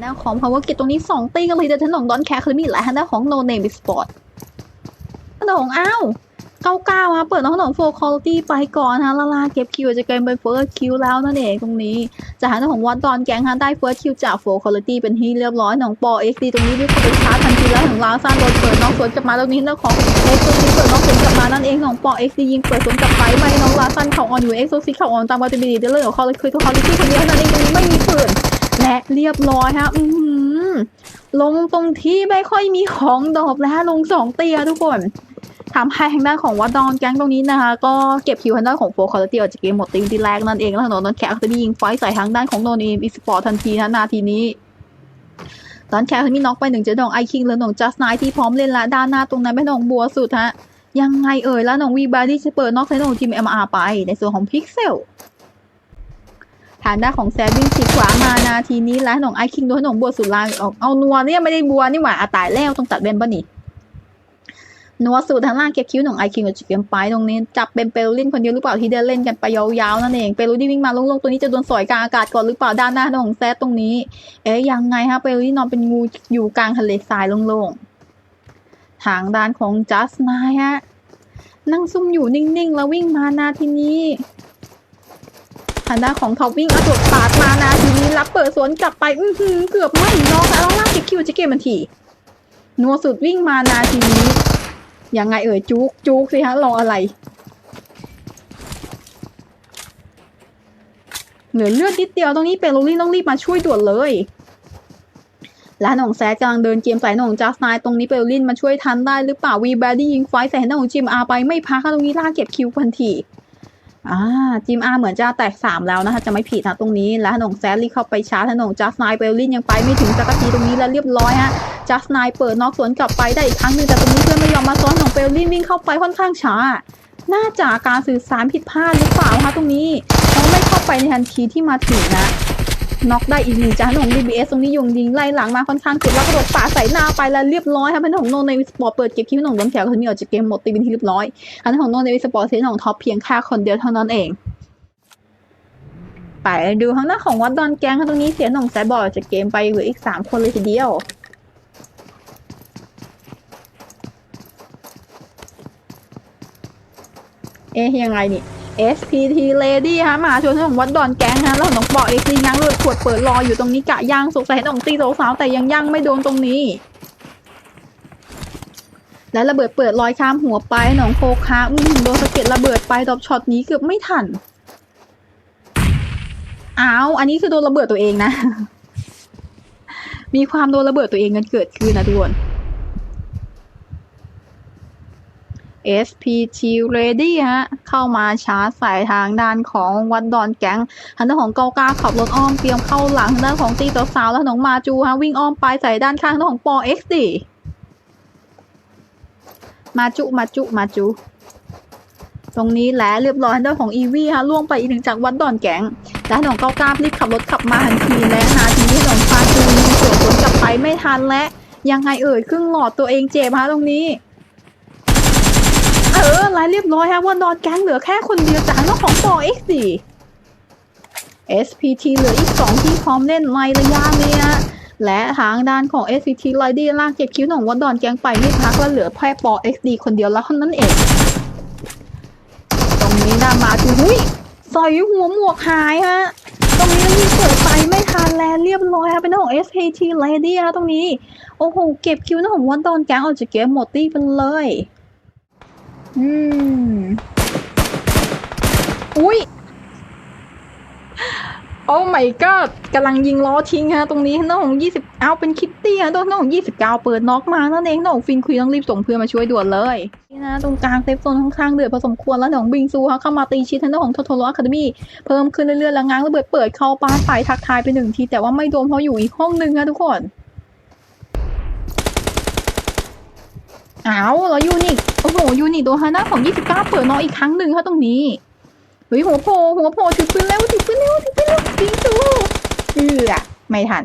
หน้าของ power gate ตรงนี้สองตีกันเลยแต่ถนนดอนแคร์คือมีหลายหน้าของ no name sport ถนนอ้าวเก้าเก้าฮะเปิดน้องถนน full quality ไปก่อนฮะลาลาเก็บคิวจะเกินไป first kill แล้วนั่นเองตรงนี้จากหน้าของวัดดอนแกงฮะได้ first kill จาก full quality เป็นที่เรียบร้อยหน้องปอ XD ตรงนี้รีบเข้าไปชาร์จทันทีแล้วของลาวซ่านโดนเปิดน้องสวนกลับมาตรงนี้หน้าของเอ็กโซซิเปิดน้องสวนกลับมานั่นเองของปอเอ็กซ์ดียิงเปิดสวนกลับไปไม่น้องลาซันเข่าออนอยู่เอ็กซ์โซซิเข่าออนตามปฏิบัติเดลเลอร์ของคอร์เลยคือคอลิคือคนเดียวนั่นเองตรงนี้ไม่มีปืน และเรียบร้อยฮะอือหือลงตรงที่ไม่ค่อยมีของดอกแล้วลงสองเตียทุกคนทำให้ทางด้านของวัดดอนแก๊งตรงนี้นะคะก็เก็บคิวทางด้านของโฟคอร์ตี้ออกจากเกมหมดตีมที่แรกนั่นเองแล้วทางด้านแคร์ก็ได้ยิงไฟใส่ทางด้านของโนนเอมอีสปอร์ตทันทีนะนาทีนี้ตอนแคร์มีน็อกไปหนึ่งเจดองไอคิงแล้วหนองจัสไนที่พร้อมเล่นละด้านหน้าตรงนั้นเป็นหนองบัวสุดฮะยังไงเอ่ยแล้วหนองวีบาร์ดี้จะเปิดน็อกใช้หนองทีมเอ็มอาร์ไปในส่วนของพิกเซล ฐานด้านของแซดวิ่งฉีกขวามานาทีนี้แล้วหนองไอคิงโดนหนองบัวสุดลางออกเอานัวเนี่ยไม่ได้บัวนี่หว่าอาตายแล้วต้องตัดเบนปะนี่นัวสุดทางล่างเก็บคิ้วหนองไอคิงกับจุดเกมไปตรงนี้จับเป็นเปรูลินคนเดียวหรือเปล่าที่เดินเล่นกันไปยาวๆนั่นเองเปรูที่วิ่งมาลงๆตัวนี้จะโดนสอยกลางอากาศก่อนหรือเปล่าด้านหน้าของแซดตรงนี้ เอ๊ยยังไงฮะเปรูที่นอนเป็นงูอยู่กลางทะเลทรายโล่งๆทางด้านของจัสนายฮะนั่งซุ่มอยู่นิ่งๆแล้ววิ่งมานาทีนี้ ทางด้านของท็อปวิ่งเอาตัวปาดมานาทีนี้รับเปิดสวนกลับไป อื้อหือเกือบไม่น็อกแล้วลากเก็บคิวจะเกมมันทีนัวสุดวิ่งมานาทีนี้ยังไงเอ่ยจุกจุกสิฮะรออะไร เหลือเลือดนิดเดียวตรงนี้เป็นโรลลี่ต้องรีบมาช่วยด่วนเลยและหนองแซดกำลังเดินเกมใส่หนองจัสไนตรงนี้เปลลินมาช่วยทันได้หรือเปล่าวีแบดดี้ยิงไฟใส่หนองจิมอาไปไม่พักตรงนี้ล่าเก็บคิวทันที อ่าจิมอาเหมือนจะแตกสามแล้วนะคะจะไม่ผิดนะตรงนี้และหนงแซลลี่เข้าไปชาร์จหนงจัสไนเปลลินยังไปไม่ถึงสักทีตรงนี้แล้วเรียบร้อยฮะจัสไนเปิดน็อกสวนกลับไปได้อีกครั้งหนึ่งแต่ตรงนี้เพื่อนไม่ยอมมาซ้อนของเปลลินวิ่งเข้าไปค่อนข้างช้า น่าจะการสื่อสารผิดพลาดหรือเปล่าคะตรงนี้เขาไม่เข้าไปในทันทีที่มาถึงนะ น็อกได้อีกหนึ่งจ้าของ DBS ตรงนี้ยุงยิงไล่หลังมาค่อนข้างสุดแล้วกระโดดป่าใส่หน้าไปแล้วเรียบร้อยค่ะเป็นของโนในวิสปอร์ตเปิดเก็บคิวของโดนแถวคือมีออกจากเกมหมดตีเป็นที่เรียบร้อยอันนั้นของโนในวิสปอร์ตเซนของท็อปเพียงแค่คนเดียวเท่านั้นเองไปดูทางด้าของวัดดอนแกงค่ะตรงนี้เสียหน่องแซดบอลจากเกมไปเหลืออีกสามคนเลยทีเดียวเอ๊ยยังไงนี่ SPT Lady ฮะมาชวนของวัดดอนแก๊งฮะแล้วน้องบอกเอ็กซ์ง้างเลยขวดเปิดรออยู่ตรงนี้กะย่างสงสัยน้องตีสาวแต่ยังย่างไม่โดนตรงนี้ และระเบิดเปิดลอยข้ามหัวไปหนองโคคาอืมโดนสะเก็ดระเบิดไปดรอปช็อตนี้เกือบไม่ทันอ้าวอันนี้คือโดนระเบิดตัวเองนะ มีความโดนระเบิดตัวเองกันเกิดขึ้นนะทุกคน SPT Ready ฮะ เข้ามาชาร์จใส่ทางด้านของวัดดอนแก๊งทางด้านของเกากาขับรถอ้อมเตรียมเข้าหลังทางด้านของตีตัวสาวแล้วน้องมาจูฮะวิ่งอ้อมไปใส่ด้านข้างทางด้านของปอ XD มาจุมาจุมาจุ ตรงนี้แหละเรียบร้อยทางด้านของอีวีฮะล่วงไปอีกหนึ่งจากวัดดอนแก๊งและหนองเกาการีบขับรถขับมาทันทีและนาทีที่หนองฟาจูยิงสวนสวนกลับไปไม่ทันและยังไงเอ่ยครึ่งหลอดตัวเองเจ็บฮะตรงนี้ เออไลน์เรียบร้อยฮะวันดอนแก๊งเหลือแค่คนเดียวจากน้องของปอ XD SPT เหลืออีกสองที่พร้อมเล่นในระยะเนี้ยและทางด้านของ SPT ไลดี้ลากเก็บคิวของวันดอนแก๊งไปไม่พักแล้วเหลือแค่ปอ XD คนเดียวแล้วเท่านั้นเอง ตรงนี้ดามาจูหุ้ยสอยหัวหมวกหายฮะ ตรงนี้ยิงเปิดไปไม่ทันแล้วเรียบร้อยฮะเป็นของ SPT Lady ฮะตรงนี้ โอ้โห เก็บคิวของวันดอนแก๊งออกจากเกมหมดตี้ไปเลย อืม อุ้ย โอ้ my god กำลังยิงล้อทิ้งฮะ ตรงนี้น้องของยี่สิบเอาเป็นคิตตี้ฮะน้องของยี่สิบเก้าเปิดน็อกมานั่นเองน้องฟินคุยต้องรีบส่งเพื่อนมาช่วยด่วนเลยนี่นะตรงกลางเซฟโซนค่อนข้างเดือดพอสมควรแล้วน้องบิงซูฮะเข้ามาตีชิดทางด้านของโทโทโรอะคาเดมี่เพิ่มขึ้นเรื่อยๆแล้วง้างระเบิดเปิดเข้าปาใส่ทักทายไปหนึ่งทีแต่ว่าไม่โดนเพราะอยู่อีกห้องนึงฮะทุกคน อ้าวแล้วยูนิคโอ้โหยูนิคโดนฮาน่าของ29เปิดน้องอีกครั้งหนึ่งค่ะตรงนี้เฮ้ยหัวโผล่หัวโผล่ถือปืนแล้วถือปืนแล้วถือปืนแล้วยิงสู้เอือไม่ทัน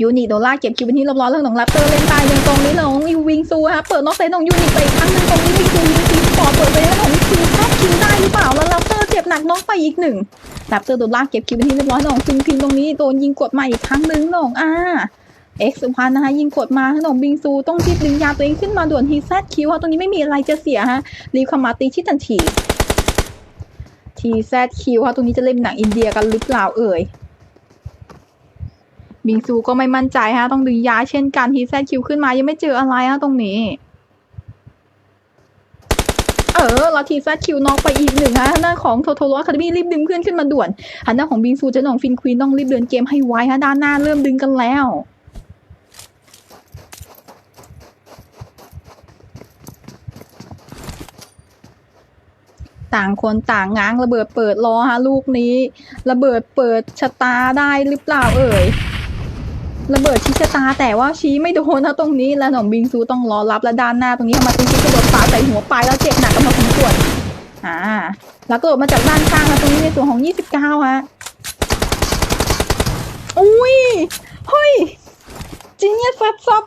ยูนิคโดนลากเก็บคิวเป็นที่เรียบร้อยแล้วของแรปเตอร์เล่นตายยังตรงนี้น้องยูวิงซูฮะเปิดน็อกเซนของยูนิคไปอีกครั้งหนึ่งตรงนี้วิงซูยิงซีสปอเปิดไปแล้วของคิวแทบคิวได้หรือเปล่าแล้วแรปเตอร์เจ็บหนักน้องไปอีกหนึ่งแรปเตอร์โดนลากเก็บคิวเป็นที่เรียบร้อยน้องฟินฟินตรงนี้โดนยิงกดมาอีกครั้งหนึ่งน้องอ่า เอ็กซ์สุพรรณนะคะยิงกดมาขน้องบิงซูต้องรีบดึงยาตัวเองขึ้นมาด่วนทีแซดคิวค่ะตรงนี้ไม่มีอะไรจะเสียฮะรีบเข้ามาตีชิดทันทีทีแซดคิวค่ะตรงนี้จะเล่นหนังอินเดียกันหรือเปล่าเอ่ยบิงซูก็ไม่มั่นใจฮะต้องดึงยาเช่นกันทีแซคิวขึ้นมายังไม่เจออะไรฮะตรงนี้เออแล้วทีแซคิวน็อกไปอีกหนึ่งฮะทางด้าของโทโทโรอคาเดมี่รีบดึงเพื่อนขึ้นมาด่วนทางด้าของบิงซูเจะน้องฟินควีนต้องรีบเดินเกมให้ไวฮะด้านหน้าเริ่มดึงกันแล้ว ต่างคนต่างง้างระเบิดเปิดรอฮะลูกนี้ ระเบิดเปิดชะตาได้หรือเปล่าเอ่ยระเบิดชี้ชะตาแต่ว่าชี้ไม่โดนนะตรงนี้แล้วหนองบิงซูต้องรอรับและด้านหน้าตรงนี้มาติชิกระโดดปาใส่หัวไปแล้วเจ็บหนักกันมาสมควรอ่าแล้วกระโดดมาจากด้านข้างนะตรงนี้ในส่วนของ29ฮะอุ้ยเฮ้ยจีเนียสซับซับ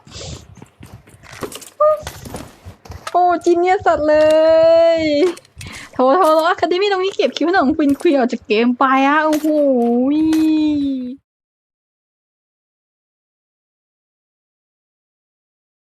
โอ้จีเนียสสัตว์เลย โทโทโรอะคาเดมี่ตรงนี้เก็บคิวหนังฟินคุยออกจากเกมไปอะโอ้โห